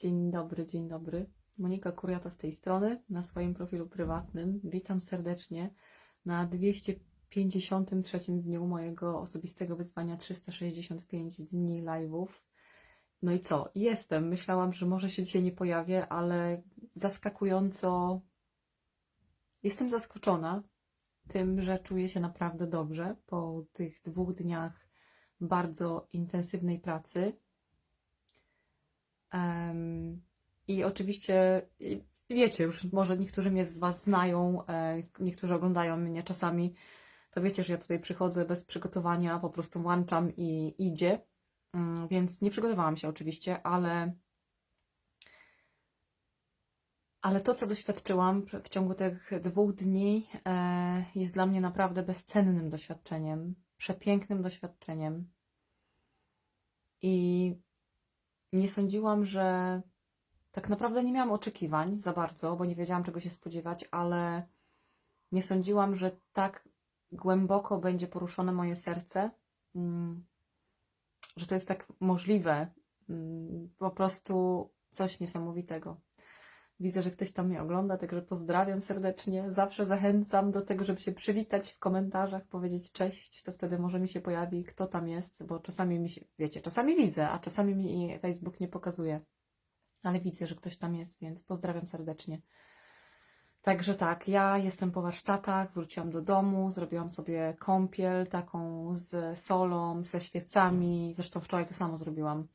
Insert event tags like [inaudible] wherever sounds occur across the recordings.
Dzień dobry, dzień dobry. Monika Kuriata z tej strony, na swoim profilu prywatnym. Witam serdecznie na 253 dniu mojego osobistego wyzwania 365 dni live'ów. No i co? Jestem. Myślałam, że może się dzisiaj nie pojawię, ale zaskakująco jestem zaskoczona tym, że czuję się naprawdę dobrze po tych dwóch dniach bardzo intensywnej pracy. Em, I oczywiście wiecie, już może niektórzy mnie z Was znają, e, niektórzy oglądają mnie czasami, to wiecie, że ja tutaj przychodzę bez przygotowania, po prostu włączam i idzie. Mm, Więc nie przygotowałam się oczywiście, ale, ale to, co doświadczyłam w ciągu tych dwóch dni, e, jest dla mnie naprawdę bezcennym doświadczeniem, przepięknym doświadczeniem. I nie sądziłam, że tak naprawdę nie miałam oczekiwań za bardzo, bo nie wiedziałam czego się spodziewać, ale nie sądziłam, że tak głęboko będzie poruszone moje serce, mm, że to jest tak możliwe. Mm, Po prostu coś niesamowitego. Widzę, że ktoś tam mnie ogląda, także pozdrawiam serdecznie. Zawsze zachęcam do tego, żeby się przywitać w komentarzach, powiedzieć cześć, to wtedy może mi się pojawi, kto tam jest, bo czasami mi się, wiecie, czasami widzę, a czasami mi Facebook nie pokazuje. Ale widzę, że ktoś tam jest, więc pozdrawiam serdecznie. Także tak, ja jestem po warsztatach, wróciłam do domu, zrobiłam sobie kąpiel taką z solą, ze świecami, zresztą wczoraj to samo zrobiłam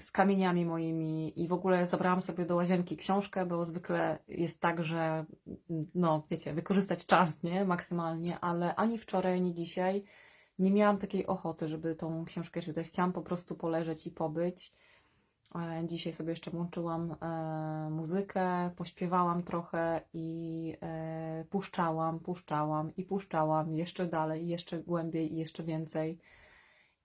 z kamieniami moimi i w ogóle zabrałam sobie do łazienki książkę, bo zwykle jest tak, że no wiecie, wykorzystać czas, nie, maksymalnie, ale ani wczoraj, ani dzisiaj nie miałam takiej ochoty, żeby tą książkę czytać. Chciałam po prostu poleżeć i pobyć. E, Dzisiaj sobie jeszcze włączyłam e, muzykę, pośpiewałam trochę i e, puszczałam, puszczałam i puszczałam jeszcze dalej, jeszcze głębiej i jeszcze więcej.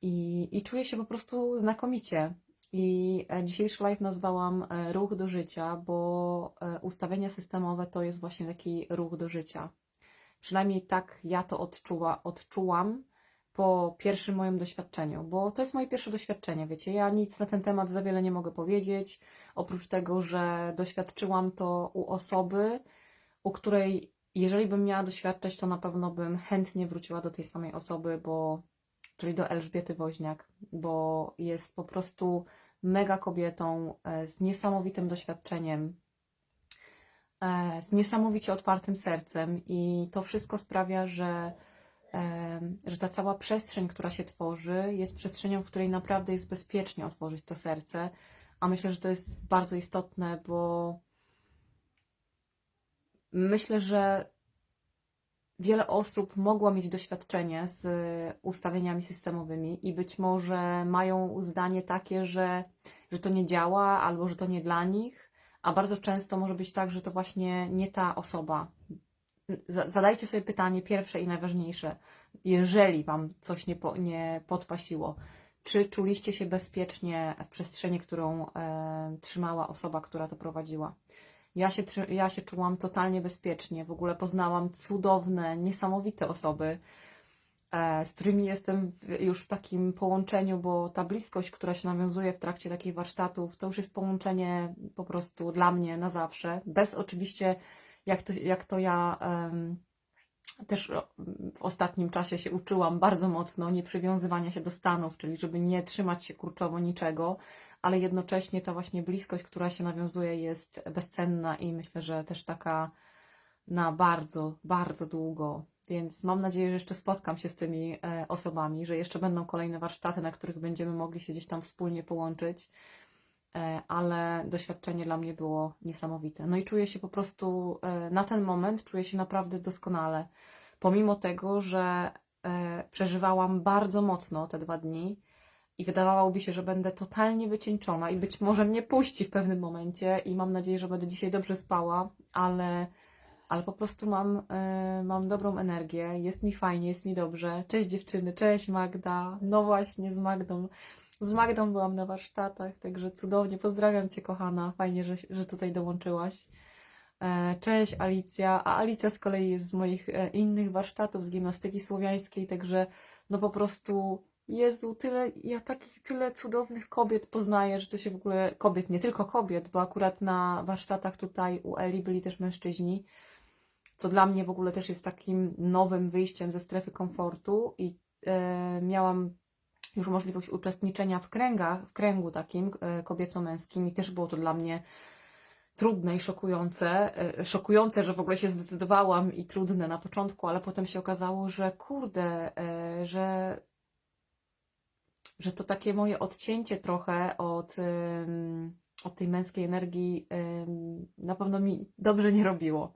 I, I czuję się po prostu znakomicie. I e, dzisiejszy live nazwałam e, ruch do życia, bo e, ustawienia systemowe to jest właśnie taki ruch do życia. Przynajmniej tak ja to odczuwa, odczułam po pierwszym moim doświadczeniu, bo to jest moje pierwsze doświadczenie, wiecie, ja nic na ten temat za wiele nie mogę powiedzieć, oprócz tego, że doświadczyłam to u osoby, u której jeżeli bym miała doświadczać, to na pewno bym chętnie wróciła do tej samej osoby, bo czyli do Elżbiety Woźniak, bo jest po prostu mega kobietą e, z niesamowitym doświadczeniem, e, z niesamowicie otwartym sercem i to wszystko sprawia, że, e, że ta cała przestrzeń, która się tworzy, jest przestrzenią, w której naprawdę jest bezpiecznie otworzyć to serce, a myślę, że to jest bardzo istotne, bo myślę, że wiele osób mogło mieć doświadczenie z ustawieniami systemowymi i być może mają zdanie takie, że, że to nie działa albo że to nie dla nich, a bardzo często może być tak, że to właśnie nie ta osoba. Za- Zadajcie sobie pytanie pierwsze i najważniejsze. Jeżeli Wam coś nie, po, nie podpasiło, czy czuliście się bezpiecznie w przestrzeni, którą e, trzymała osoba, która to prowadziła? Ja się, ja się czułam totalnie bezpiecznie. W ogóle poznałam cudowne, niesamowite osoby, e, z którymi jestem już w takim połączeniu, bo ta bliskość, która się nawiązuje w trakcie takich warsztatów, to już jest połączenie po prostu dla mnie na zawsze. Bez oczywiście, jak to, jak to ja em, też w ostatnim czasie się uczyłam bardzo mocno, nie przywiązywania się do stanów, czyli żeby nie trzymać się kurczowo niczego, ale jednocześnie ta właśnie bliskość, która się nawiązuje, jest bezcenna i myślę, że też taka na bardzo, bardzo długo. Więc mam nadzieję, że jeszcze spotkam się z tymi e, osobami, że jeszcze będą kolejne warsztaty, na których będziemy mogli się gdzieś tam wspólnie połączyć. E, ale doświadczenie dla mnie było niesamowite. No i czuję się po prostu e, na ten moment, czuję się naprawdę doskonale. Pomimo tego, że przeżywałam bardzo mocno te dwa dni i wydawałoby się, że będę totalnie wycieńczona i być może mnie puści w pewnym momencie i mam nadzieję, że będę dzisiaj dobrze spała, ale, ale po prostu mam, e, mam dobrą energię, jest mi fajnie, jest mi dobrze. Cześć dziewczyny, cześć Magda. No właśnie, z Magdą. Z Magdą byłam na warsztatach, także cudownie. Pozdrawiam Cię, kochana. Fajnie, że, że tutaj dołączyłaś. E, Cześć Alicja, a Alicja z kolei jest z moich e, innych warsztatów z gimnastyki słowiańskiej, także no po prostu Jezu, tyle, ja takich tyle cudownych kobiet poznaję, że to się w ogóle, kobiet, nie tylko kobiet, bo akurat na warsztatach tutaj u Eli byli też mężczyźni, co dla mnie w ogóle też jest takim nowym wyjściem ze strefy komfortu i e, miałam już możliwość uczestniczenia w kręgach, w kręgu takim e, kobieco-męskim i też było to dla mnie trudne i szokujące. E, Szokujące, że w ogóle się zdecydowałam i trudne na początku, ale potem się okazało, że kurde, e, że, że to takie moje odcięcie trochę od, od tej męskiej energii na pewno mi dobrze nie robiło.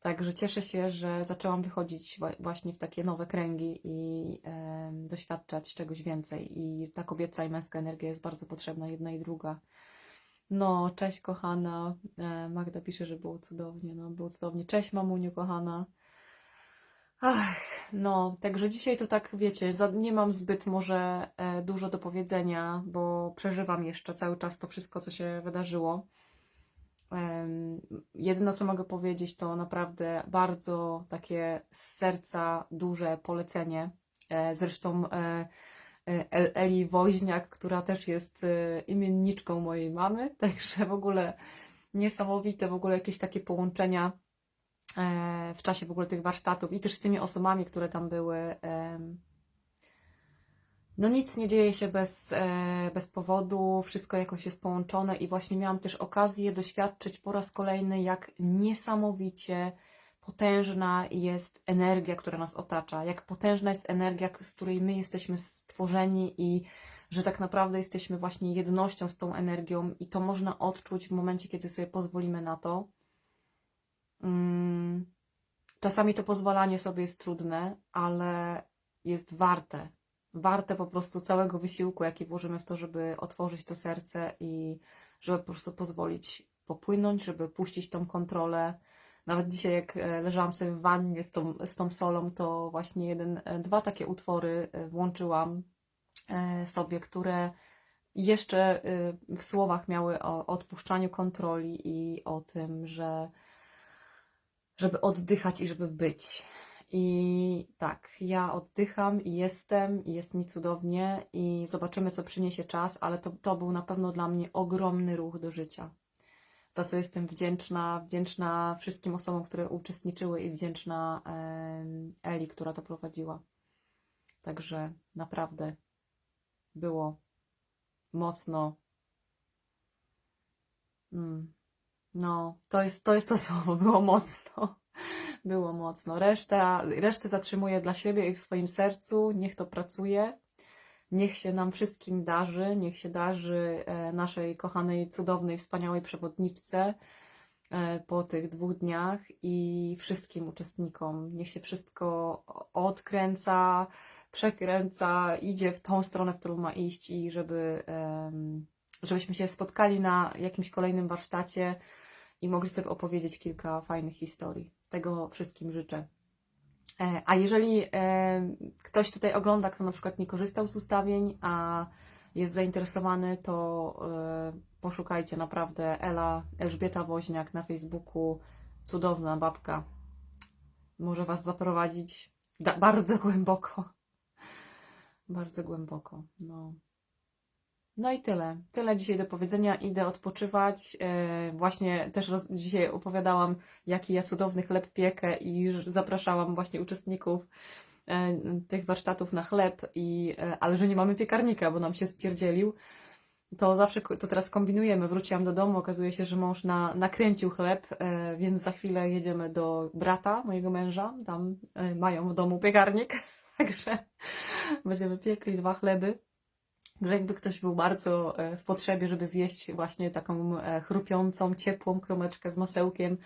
Także cieszę się, że zaczęłam wychodzić właśnie w takie nowe kręgi i doświadczać czegoś więcej. I ta kobieca i męska energia jest bardzo potrzebna, jedna i druga. No, cześć kochana. E, Magda pisze, że było cudownie. No, było cudownie. Cześć mamuniu kochana. Ach, no, także dzisiaj to tak, wiecie, za, nie mam zbyt może e, dużo do powiedzenia, bo przeżywam jeszcze cały czas to wszystko, co się wydarzyło. Jedyne, co mogę powiedzieć, to naprawdę bardzo takie z serca duże polecenie. E, zresztą e, e, El- Eli Woźniak, która też jest e, imienniczką mojej mamy, [laughs] także w ogóle niesamowite, w ogóle jakieś takie połączenia e, w czasie w ogóle tych warsztatów i też z tymi osobami, które tam były. no nic nie dzieje się bez, e, bez powodu, wszystko jakoś jest połączone i właśnie miałam też okazję doświadczyć po raz kolejny, jak niesamowicie potężna jest energia, która nas otacza, jak potężna jest energia, z której my jesteśmy stworzeni i że tak naprawdę jesteśmy właśnie jednością z tą energią i to można odczuć w momencie, kiedy sobie pozwolimy na to. Mm, Czasami to pozwalanie sobie jest trudne, ale jest warte. Warte po prostu całego wysiłku, jaki włożymy w to, żeby otworzyć to serce i żeby po prostu pozwolić popłynąć, żeby puścić tą kontrolę. Nawet dzisiaj, jak e, leżałam sobie w wannie z tą, z tą solą, to właśnie jeden, e, dwa takie utwory e, włączyłam sobie, które jeszcze w słowach miały o odpuszczaniu kontroli i o tym, że żeby oddychać i żeby być. I tak, ja oddycham i jestem, i jest mi cudownie, i zobaczymy, co przyniesie czas, ale to, to był na pewno dla mnie ogromny ruch do życia. Za co jestem wdzięczna, wdzięczna wszystkim osobom, które uczestniczyły, i wdzięczna Eli, która to prowadziła. Także naprawdę było mocno. Mm. No, to jest, to jest to słowo, [laughs] było mocno. Było mocno. Reszta, resztę zatrzymuję dla siebie i w swoim sercu. Niech to pracuje. Niech się nam wszystkim darzy. Niech się darzy e, naszej kochanej, cudownej, wspaniałej przewodniczce e, po tych dwóch dniach i wszystkim uczestnikom. Niech się wszystko odkręca, przekręca, idzie w tą stronę, w którą ma iść i żeby, żebyśmy się spotkali na jakimś kolejnym warsztacie i mogli sobie opowiedzieć kilka fajnych historii. Tego wszystkim życzę. E, A jeżeli e, ktoś tutaj ogląda, kto na przykład nie korzystał z ustawień, a jest zainteresowany, to e, poszukajcie naprawdę Ela, Elżbieta Woźniak na Facebooku. Cudowna babka. Może Was zaprowadzić bardzo głęboko. Bardzo głęboko. No. No i tyle. Tyle dzisiaj do powiedzenia. Idę odpoczywać. E, właśnie też dzisiaj opowiadałam, jaki ja cudowny chleb piekę i zapraszałam właśnie uczestników e, tych warsztatów na chleb, i, e, ale że nie mamy piekarnika, bo nam się spierdzielił. To zawsze, to teraz kombinujemy. Wróciłam do domu, okazuje się, że mąż na, nakręcił chleb, więc za chwilę jedziemy do brata mojego męża. Tam mają w domu piekarnik, [laughs] także będziemy piekli dwa chleby że jakby ktoś był bardzo e, w potrzebie, żeby zjeść właśnie taką e, chrupiącą, ciepłą kromeczkę z masełkiem,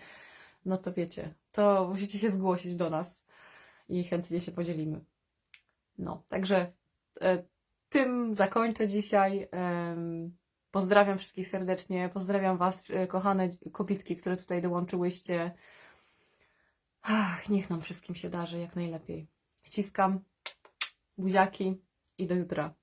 no to wiecie, to musicie się zgłosić do nas i chętnie się podzielimy. No, także e, tym zakończę dzisiaj. Pozdrawiam wszystkich serdecznie, pozdrawiam Was, kochane kobietki, które tutaj dołączyłyście. Ach, niech nam wszystkim się darzy jak najlepiej. Ściskam, buziaki i do jutra.